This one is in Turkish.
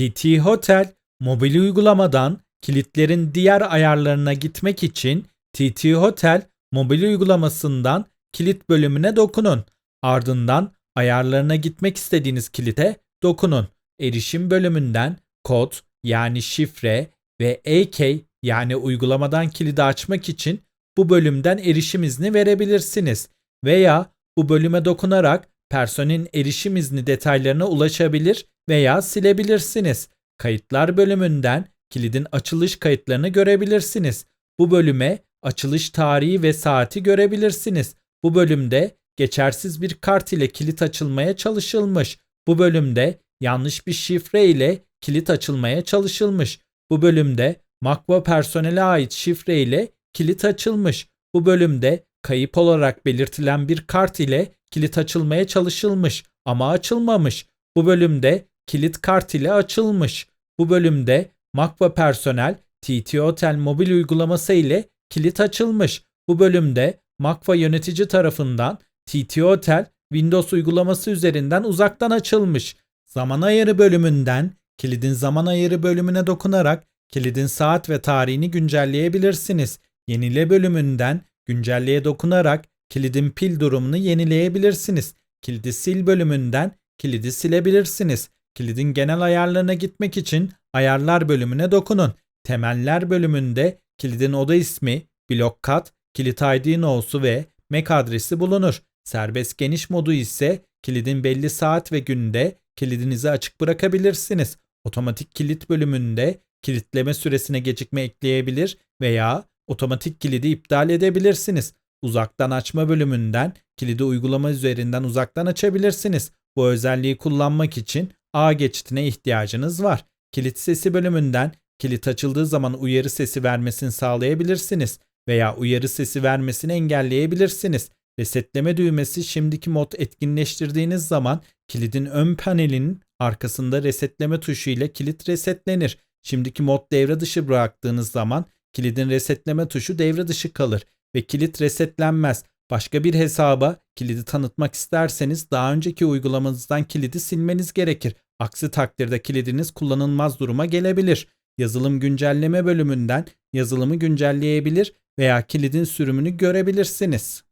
TT Hotel mobil uygulamadan kilitlerin diğer ayarlarına gitmek için TT Hotel mobil uygulamasından kilit bölümüne dokunun. Ardından ayarlarına gitmek istediğiniz kilite dokunun. Erişim bölümünden kod yani şifre ve AK yani uygulamadan kilidi açmak için bu bölümden erişim izni verebilirsiniz veya bu bölüme dokunarak personelin erişim izni detaylarına ulaşabilir veya silebilirsiniz. Kayıtlar bölümünden kilidin açılış kayıtlarını görebilirsiniz. Bu bölüme açılış tarihi ve saati görebilirsiniz. Bu bölümde geçersiz bir kart ile kilit açılmaya çalışılmış. Bu bölümde yanlış bir şifre ile kilit açılmaya çalışılmış. Bu bölümde Makva personele ait şifre ile kilit açılmış. Bu bölümde kayıp olarak belirtilen bir kart ile kilit açılmaya çalışılmış ama açılmamış. Bu bölümde kilit kart ile açılmış. Bu bölümde Makva personel TT Hotel mobil uygulaması ile kilit açılmış. Bu bölümde Makva yönetici tarafından TT Hotel Windows uygulaması üzerinden uzaktan açılmış. Zaman ayarı bölümünden kilidin zaman ayarı bölümüne dokunarak kilidin saat ve tarihini güncelleyebilirsiniz. Yenile bölümünden güncelleye dokunarak kilidin pil durumunu yenileyebilirsiniz. Kilidi sil bölümünden kilidi silebilirsiniz. Kilidin genel ayarlarına gitmek için ayarlar bölümüne dokunun. Temeller bölümünde kilidin oda ismi, blok kat, kilit ID no'su ve MAC adresi bulunur. Serbest geniş modu ise kilidin belli saat ve günde kilidinizi açık bırakabilirsiniz. Otomatik kilit bölümünde kilitleme süresine gecikme ekleyebilir veya otomatik kilidi iptal edebilirsiniz. Uzaktan açma bölümünden kilidi uygulama üzerinden uzaktan açabilirsiniz. Bu özelliği kullanmak için A geçitine ihtiyacınız var. Kilit sesi bölümünden kilit açıldığı zaman uyarı sesi vermesini sağlayabilirsiniz veya uyarı sesi vermesini engelleyebilirsiniz. Resetleme düğmesi şimdiki mod etkinleştirdiğiniz zaman kilidin ön panelinin arkasında resetleme tuşu ile kilit resetlenir. Şimdiki mod devre dışı bıraktığınız zaman kilidin resetleme tuşu devre dışı kalır ve kilit resetlenmez. Başka bir hesaba kilidi tanıtmak isterseniz daha önceki uygulamanızdan kilidi silmeniz gerekir. Aksi takdirde kilidiniz kullanılmaz duruma gelebilir. Yazılım güncelleme bölümünden yazılımı güncelleyebilir veya kilidin sürümünü görebilirsiniz.